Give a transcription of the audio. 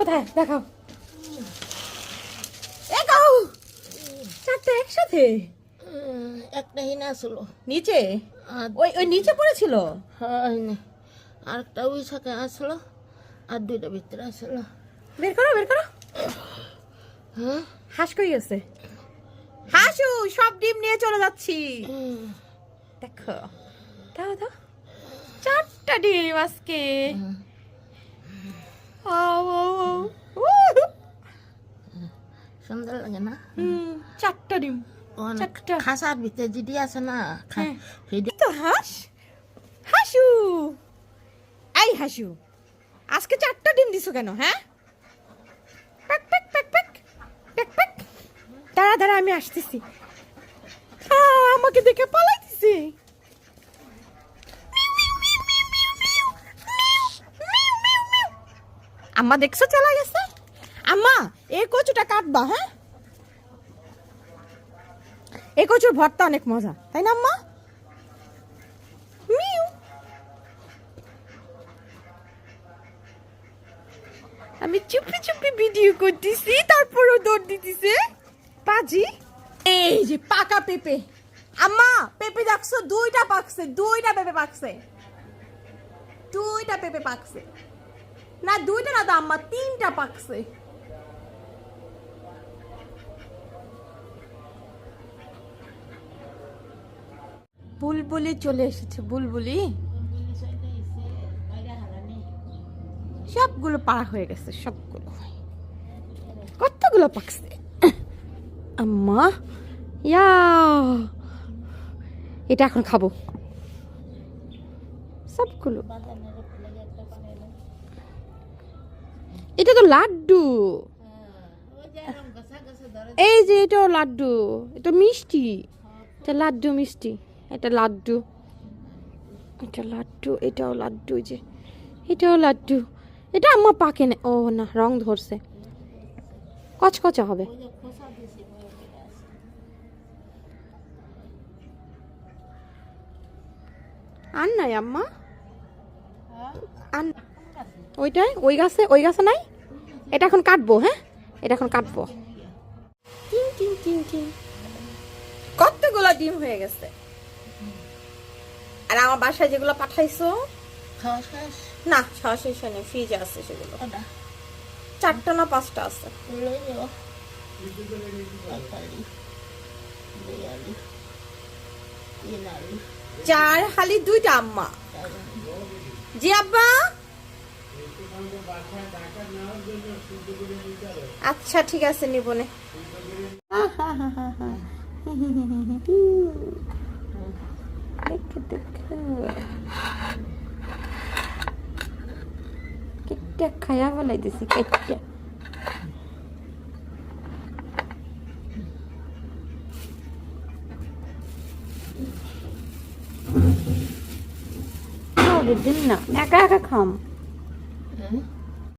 কোথায়? দেখাও। দেখাও চারটে একসাথে? একটা হিনা আসলো নিচে? আর ওই ওই নিচে পড়েছিল? হয় না। আরেকটা ওই শাখা আসলো আর দুইটা ভিতরে আসলো। বের করো বের করো। হ্যাঁ? হাঁস কই গেছে? হাসু সব ডিম নিয়ে চলে যাচ্ছি। দেখো। দাও দাও। চারটা ডিম আজকে। সুন্দর লাগে না? চারটা ডিম। অনেক চারটা। খাসার ভিতরে জিডি আছে না খা- হ্যাঁ। তো হাঁস হাসু। এই হাসু আজকে চারটা ডিম দিছো কেন হ্যাঁ? Pack pack pack pack pack pack দাঁড়া দাঁড়া আমি আসতেছি। আমাকে দেখে আম্মা দেখছ চলে গেছে? আম্মা, এই কচুটা কাটবা হ্যাঁ? এই কচুর ভর্তা অনেক মজা, তাই না আম্মা? আমি চুপি চুপি ভিডিও করতেছি, তারপরও দৌড় দিতেছে। পাজি? এই যে পাকা পেঁপে। আম্মা, পেঁপে দেখছ? দুইটা পাকছে, দুইটা পেঁপে পাকছে। দুইটা পেঁপে পাকছে। না, দুইটা না তো আম্মা, তিনটা পাকছে। বুলবুলি চলে এসেছে, বুলবুলি। সবগুলো পাড়া হয়ে গেছে, সবগুলো। কতগুলো পাকছে? আম্মা ইয়া এটা এখন খাব। সবগুলো। এটা তো লাড্ডু। এই যে এটাও লাড্ডু, এটা মিষ্টি। এটা লাড্ডু মিষ্টি, এটা লাড্ডু। এটা লাড্ডু, এটাও লাড্ডু যে এটাও লাড্ডু। এটা আম্মা পাকে না ও না, রং ধরছে। কচকচা হবে। আন নাই আম্মা? আন ওইটাই? ওই গাছে ওই গাছে নাই? এটা এখন কাটবো হ্যাঁ? এটা এখন কাটবো। টিং টিং টিং টিং। কতগুলো ডিম হয়ে গেছে? আর আমার বাসায় যেগুলো পাঠাইছো? খাওয়া শেষ? না সরাসরি ফ্রিজে আছে সেগুলো। চারটা না পাঁচটা আছে? চার হালি দুইটা আম্মা। জি আব্বা? আচ্ছা ঠিক আছে নিবনে খায়া বলাই দিছি না একা একা খাম হ্যাঁ